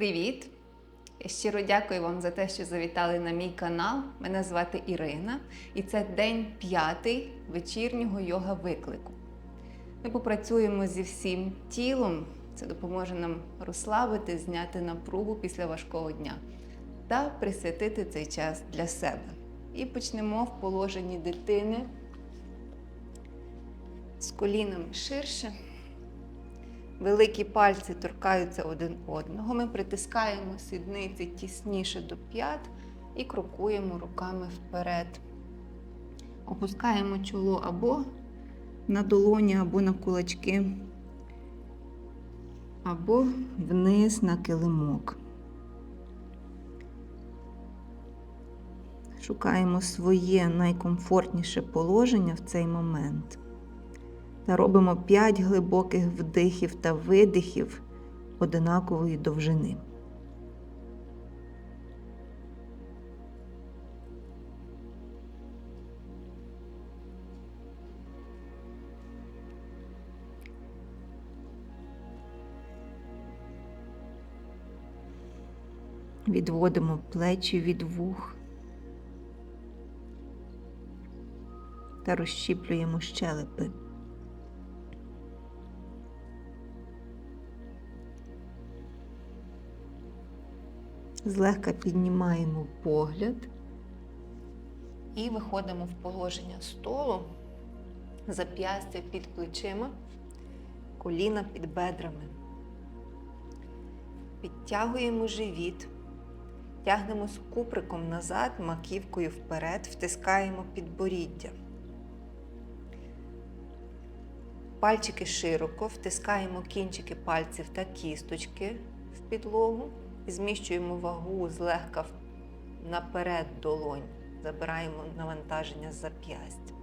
Привіт! Щиро дякую вам за те, що завітали на мій канал. Мене звати Ірина, і це день п'ятий вечірнього йога виклику. Ми попрацюємо зі всім тілом. Це допоможе нам розслабити, зняти напругу після важкого дня та присвятити цей час для себе. І почнемо в положенні дитини з колінами ширше. Великі пальці торкаються один одного. Ми притискаємо сідниці тісніше до п'ят і крокуємо руками вперед. Опускаємо чоло або на долоні, або на кулачки, або вниз на килимок. Шукаємо своє найкомфортніше положення в цей момент робимо 5 глибоких вдихів та видихів одинакової довжини. Відводимо плечі від вух та розщіплюємо щелепи. Злегка піднімаємо погляд і виходимо в положення столу, зап'ястя під плечима, коліна під бедрами. Підтягуємо живіт, тягнемо з куприком назад, маківкою вперед, втискаємо підборіддя. Пальчики широко, втискаємо кінчики пальців та кісточки в підлогу і зміщуємо вагу злегка наперед долонь, забираємо навантаження з зап'ястя.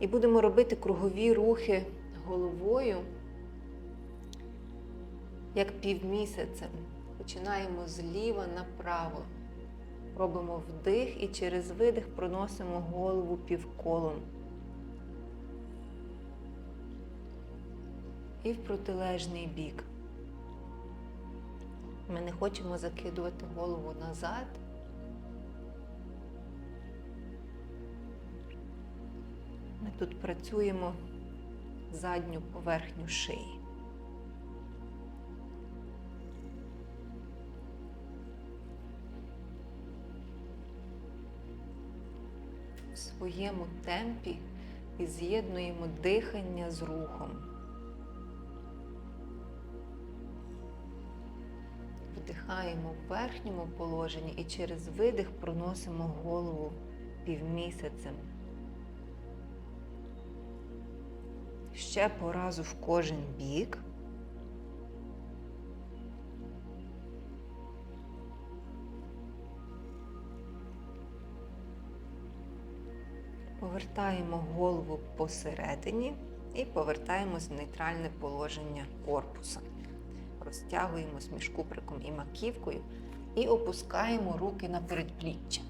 І будемо робити кругові рухи головою, як півмісяцем. Починаємо зліва направо. Робимо вдих і через видих проносимо голову півколом. І в протилежний бік. Ми не хочемо закидувати голову назад. Ми тут працюємо задню поверхню шиї. В своєму темпі і з'єднуємо дихання з рухом. Вдихаємо в верхньому положенні і через видих проносимо голову півмісяцем. Ще по разу в кожен бік. Повертаємо голову посередині і повертаємось в нейтральне положення корпуса розтягуємось між куприком і маківкою і опускаємо руки на передпліччя.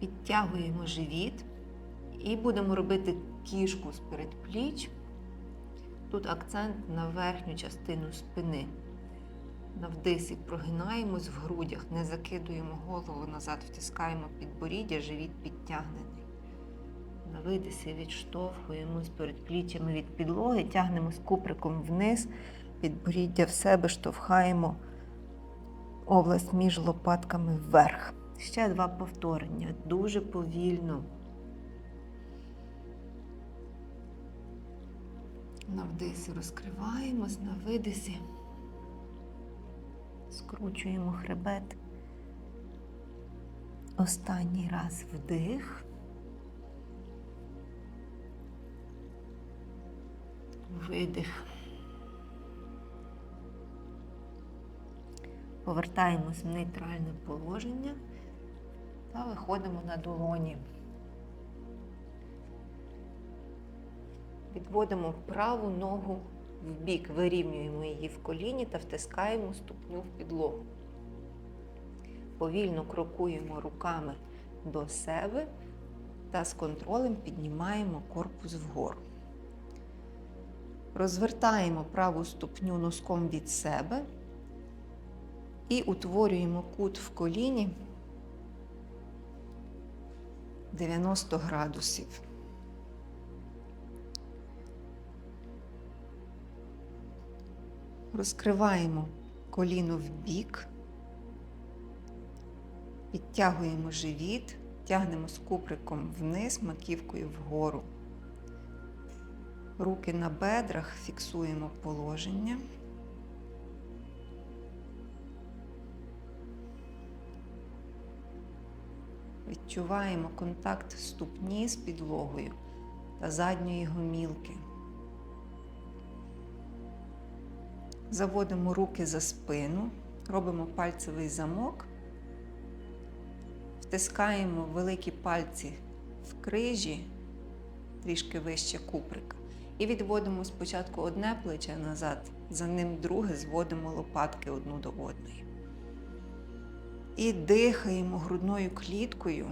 Підтягуємо живіт і будемо робити кішку з передпліч. Тут акцент на верхню частину спини. На вдисі прогинаємось в грудях, не закидуємо голову назад, втискаємо підборіддя, живіт підтягнений. На видисі відштовхуємось перед пліччями від підлоги, тягнемо з куприком вниз, підборіддя в себе, штовхаємо область між лопатками вверх. Ще два повторення. Дуже повільно. На вдисі розкриваємось, на видисі. Скручуємо хребет. Останній раз вдих. Видих. Повертаємось в нейтральне положення та виходимо на долоні. Відводимо праву ногу в бік, вирівнюємо її в коліні та втискаємо ступню в підлогу. Повільно крокуємо руками до себе та з контролем піднімаємо корпус вгору. Розвертаємо праву ступню носком від себе і утворюємо кут в коліні 90 градусів. Розкриваємо коліно в бік, підтягуємо живіт, тягнемо з куприком вниз, маківкою вгору. Руки на бедрах, фіксуємо положення. Відчуваємо контакт ступні з підлогою та задньої гомілки. Заводимо руки за спину, робимо пальцевий замок, втискаємо великі пальці в крижі, трішки вище куприка, і відводимо спочатку одне плече назад, за ним друге зводимо лопатки одну до одної. І дихаємо грудною кліткою,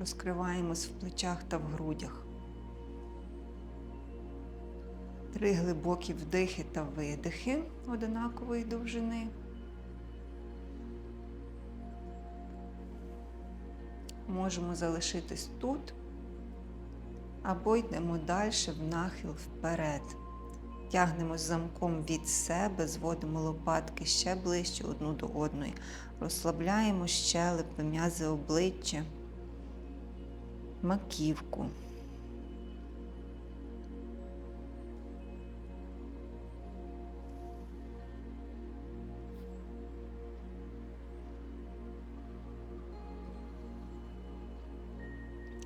розкриваємось в плечах та в грудях. Три глибокі вдихи та видихи одинакової довжини. Можемо залишитись тут або йдемо далі в нахил вперед. Тягнемо замком від себе, зводимо лопатки ще ближче одну до одної. Розслабляємо щелепи, м'язи обличчя, маківку.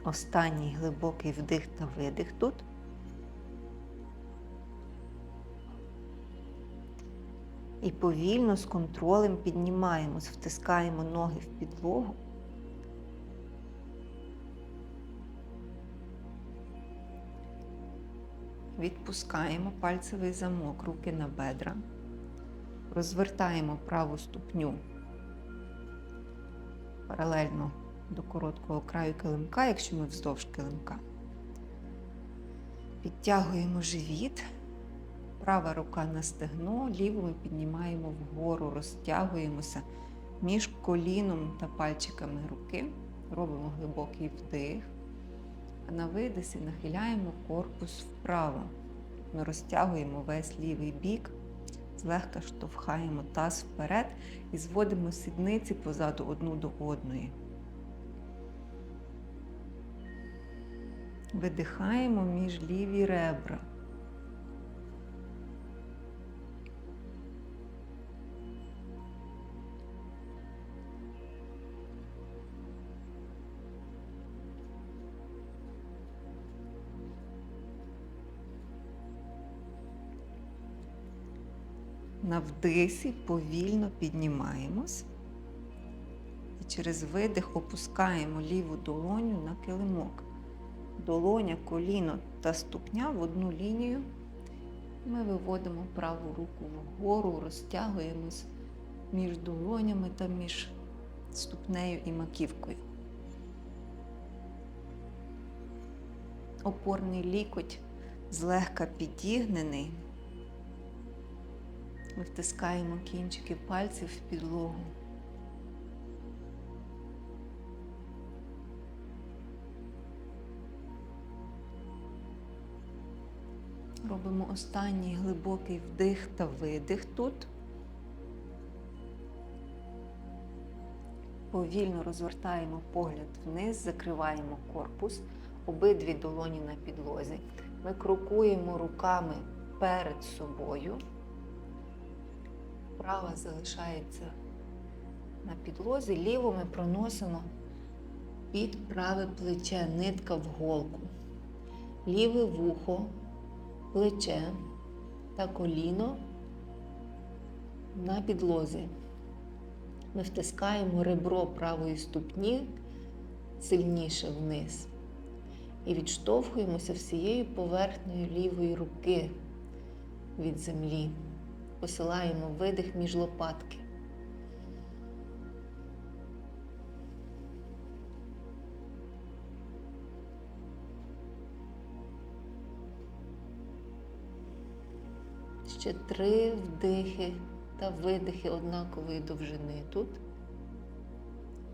Останній глибокий вдих та видих тут. І повільно з контролем піднімаємось, втискаємо ноги в підлогу. Відпускаємо пальцевий замок, руки на бедра. Розвертаємо праву ступню паралельно до короткого краю килимка, якщо ми вздовж килимка. Підтягуємо живіт. Права рука на стегно, ліву ми піднімаємо вгору, розтягуємося між коліном та пальчиками руки. Робимо глибокий вдих. А на видисі нахиляємо корпус вправо. Ми розтягуємо весь лівий бік, злегка штовхаємо таз вперед і зводимо сідниці позаду одну до одної. Видихаємо між ліві ребра. На вдисі повільно піднімаємось і через видих опускаємо ліву долоню на килимок. Долоня, коліно та ступня в одну лінію. Ми виводимо праву руку вгору, розтягуємось між долонями та між ступнею і маківкою. Опорний лікоть злегка підігнений. Ми втискаємо кінчики пальців в підлогу. Робимо останній глибокий вдих та видих тут. Повільно розвертаємо погляд вниз, закриваємо корпус, обидві долоні на підлозі. Ми крокуємо руками перед собою. Права залишається на підлозі, ліву ми проносимо під праве плече, нитка в голку. Ліве вухо, плече та коліно на підлозі. Ми втискаємо ребро правої ступні сильніше вниз і відштовхуємося всією поверхнею лівої руки від землі посилаємо видих між лопатки. Ще три вдихи та видихи однакової довжини тут.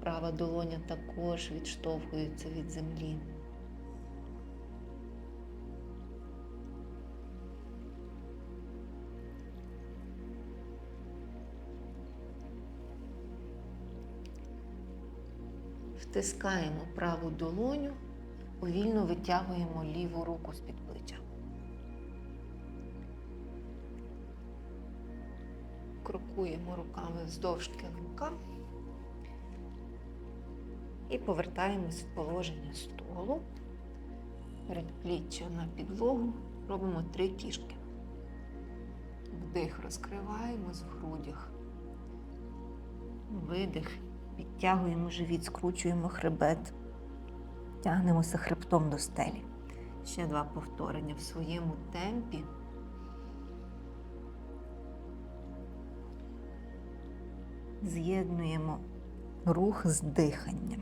Права долоня також відштовхується від землі. Втискаємо праву долоню, повільно витягуємо ліву руку з-під плеча. Крокуємо руками вздовж килимка і повертаємось в положення столу. Передпліччя на підлогу. Робимо три кішки. Вдих розкриваємось в грудях. Видих. Підтягуємо живіт, скручуємо хребет. Тягнемося хребтом до стелі. Ще два повторення в своєму темпі. З'єднуємо рух з диханням.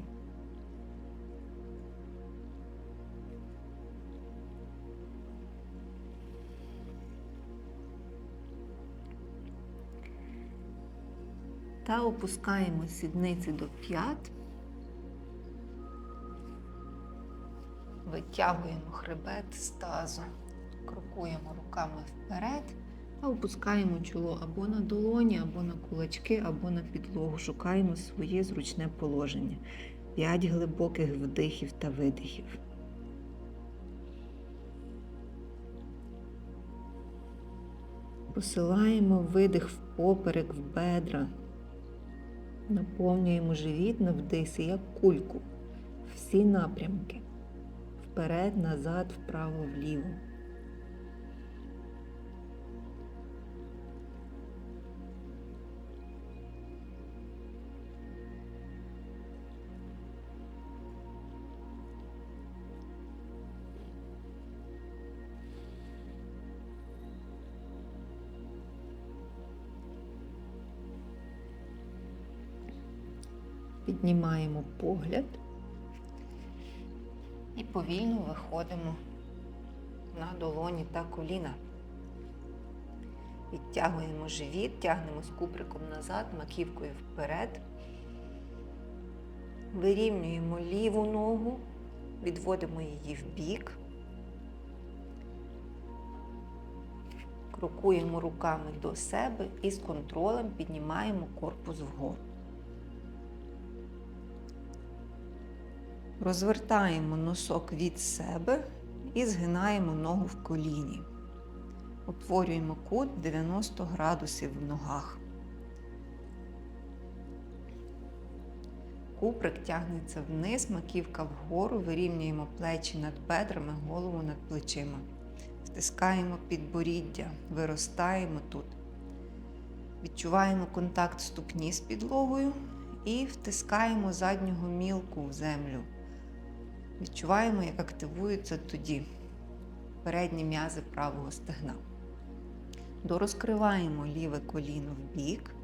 Та опускаємо сідниці до п'ят. Витягуємо хребет з тазу, крокуємо руками вперед та опускаємо чоло або на долоні, або на кулачки, або на підлогу. Шукаємо своє зручне положення. П'ять глибоких вдихів та видихів. Посилаємо видих в поперек, в бедра. Наповнюємо живіт на вдисі, як кульку. Всі напрямки. Вперед, назад, вправо, вліво. Піднімаємо погляд і повільно виходимо на долоні та коліна. Відтягуємо живіт, тягнемо з куприком назад, маківкою вперед. Вирівнюємо ліву ногу, відводимо її в бік. Крокуємо руками до себе і з контролем піднімаємо корпус вгору. Розвертаємо носок від себе і згинаємо ногу в коліні. Утворюємо кут 90 градусів в ногах. Куприк тягнеться вниз, маківка вгору, вирівнюємо плечі над бедрами, голову над плечима. Стискаємо підборіддя, виростаємо тут. Відчуваємо контакт ступні з підлогою і втискаємо заднього мілку в землю. Відчуваємо, як активуються тоді передні м'язи правого стегна. Дорозкриваємо ліве коліно в бік,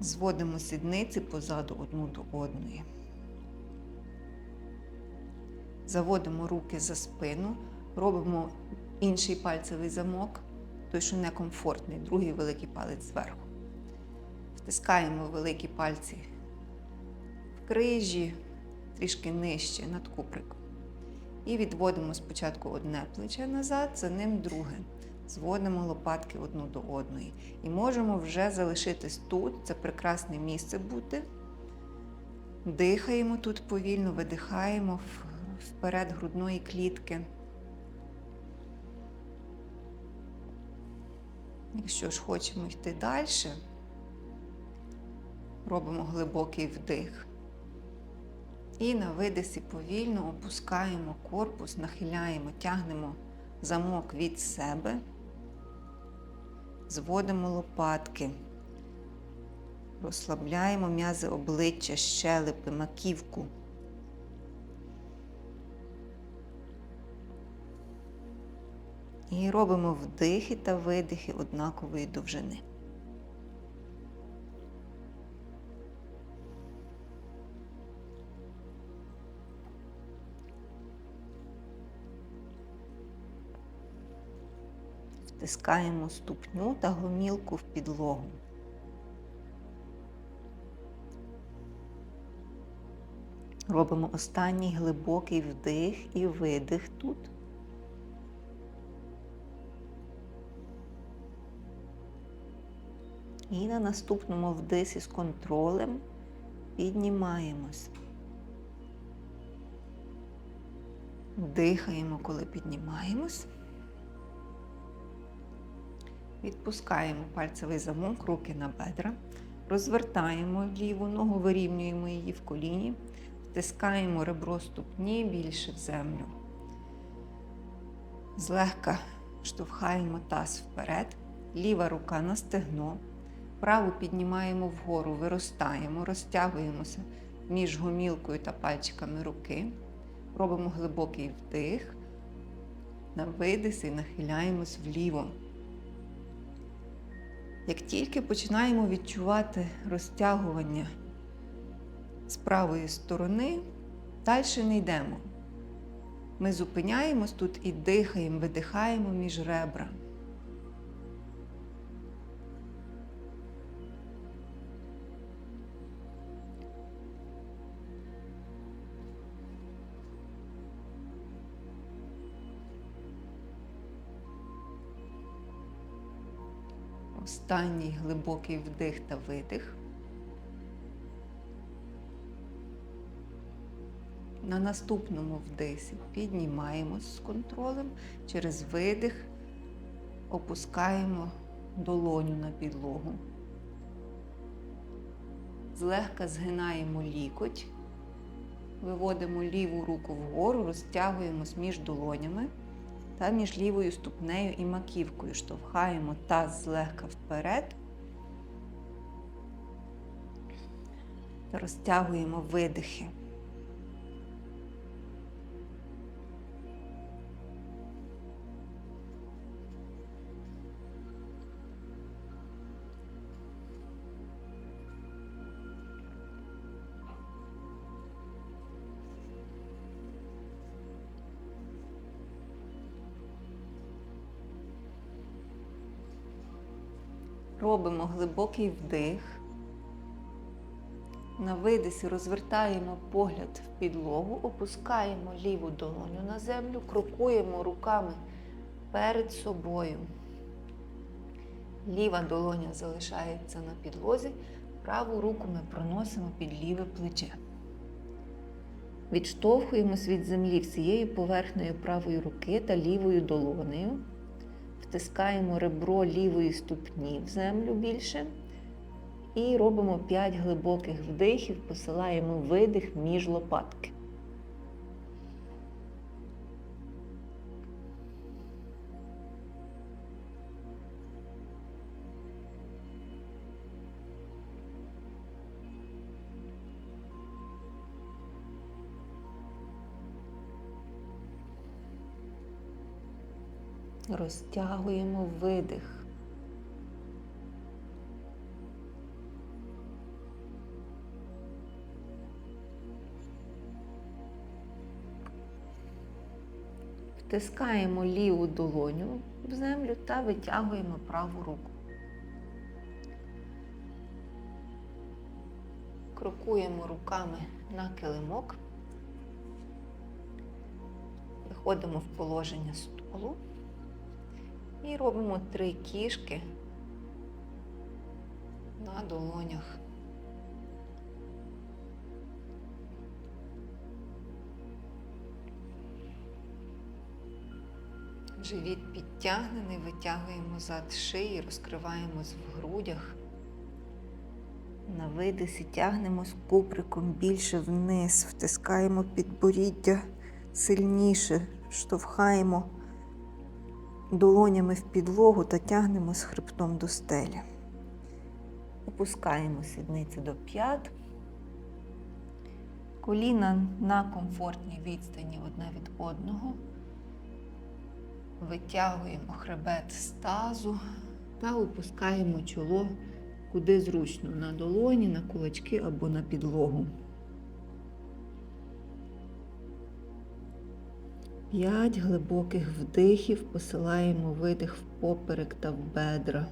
зводимо сідниці позаду одну до одної. Заводимо руки за спину, робимо інший пальцевий замок, той, що некомфортний, другий великий палець зверху. Втискаємо великі пальці в крижі трішки нижче над куприком. І відводимо спочатку одне плече назад, за ним друге. Зводимо лопатки одну до одної. І можемо вже залишитись тут. Це прекрасне місце бути. Дихаємо тут повільно, видихаємо вперед грудної клітки. Якщо ж хочемо йти далі, робимо глибокий вдих. І на видисі повільно опускаємо корпус, нахиляємо, тягнемо замок від себе, зводимо лопатки, розслабляємо м'язи обличчя, щелепи, маківку. І робимо вдихи та видихи однакової довжини. Втискаємо ступню та гомілку в підлогу. Робимо останній глибокий вдих і видих тут. І на наступному вдисі з контролем піднімаємось. Дихаємо, коли піднімаємось. Відпускаємо пальцевий замок, руки на бедра. Розвертаємо ліву ногу, вирівнюємо її в коліні, втискаємо ребро ступні більше в землю. Злегка штовхаємо таз вперед, ліва рука на стегно, праву піднімаємо вгору, виростаємо, розтягуємося між гомілкою та пальчиками руки. Робимо глибокий вдих, на видис і нахиляємось вліво. Як тільки починаємо відчувати розтягування з правої сторони, далі не йдемо. Ми зупиняємось тут і дихаємо, видихаємо між ребра. Останній глибокий вдих та видих. На наступному вдисі піднімаємось з контролем, через видих опускаємо долоню на підлогу. Злегка згинаємо лікоть, виводимо ліву руку вгору, розтягуємось між долонями та між лівою ступнею і маківкою штовхаємо таз злегка вперед розтягуємо видихи. Глибокий вдих. На видисі розвертаємо погляд в підлогу, опускаємо ліву долоню на землю, крокуємо руками перед собою. Ліва долоня залишається на підлозі, праву руку ми проносимо під ліве плече. Відштовхуємось від землі всією поверхнею правої руки та лівою долонею. Втискаємо ребро лівої ступні в землю більше. І робимо 5 глибоких вдихів, посилаємо видих між лопатки. Розтягуємо видих. Втискаємо ліву долоню в землю та витягуємо праву руку. Крокуємо руками на килимок. Виходимо в положення столу. І робимо три кішки на долонях. Живіт підтягнений, витягуємо зад шиї, розкриваємось в грудях. На видисі тягнемось куприком більше вниз, втискаємо підборіддя сильніше, штовхаємо долонями в підлогу та тягнемо з хребтом до стелі. Опускаємо сідниці до п'ят. Коліна на комфортній відстані одне від одного. Витягуємо хребет з тазу та опускаємо чоло куди зручно на долоні, на кулачки або на підлогу. П'ять глибоких вдихів посилаємо видих в поперек та в бедра.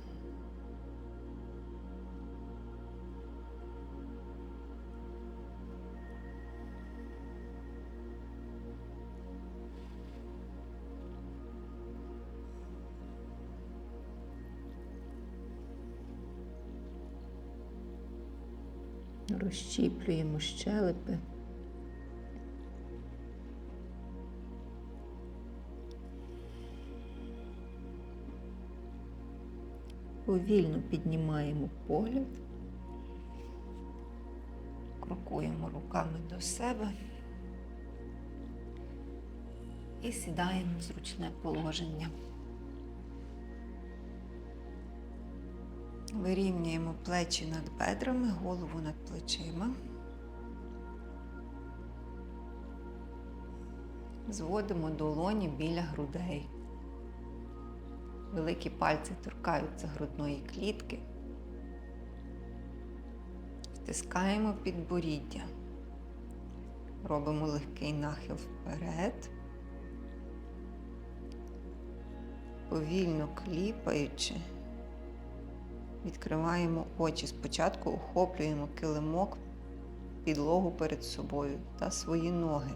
Розщіплюємо щелепи. Повільно піднімаємо погляд, крокуємо руками до себе і сідаємо в зручне положення. Вирівнюємо плечі над бедрами, голову над плечима. Зводимо долоні біля грудей. Великі пальці торкаються грудної клітки. Втискаємо підборіддя. Робимо легкий нахил вперед. Повільно кліпаючи, відкриваємо очі. Спочатку охоплюємо килимок, підлогу перед собою та свої ноги.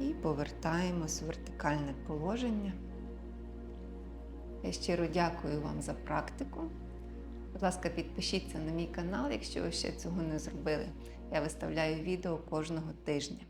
І повертаємось в вертикальне положення. Я щиро дякую вам за практику. Будь ласка, підпишіться на мій канал, якщо ви ще цього не зробили. Я виставляю відео кожного тижня.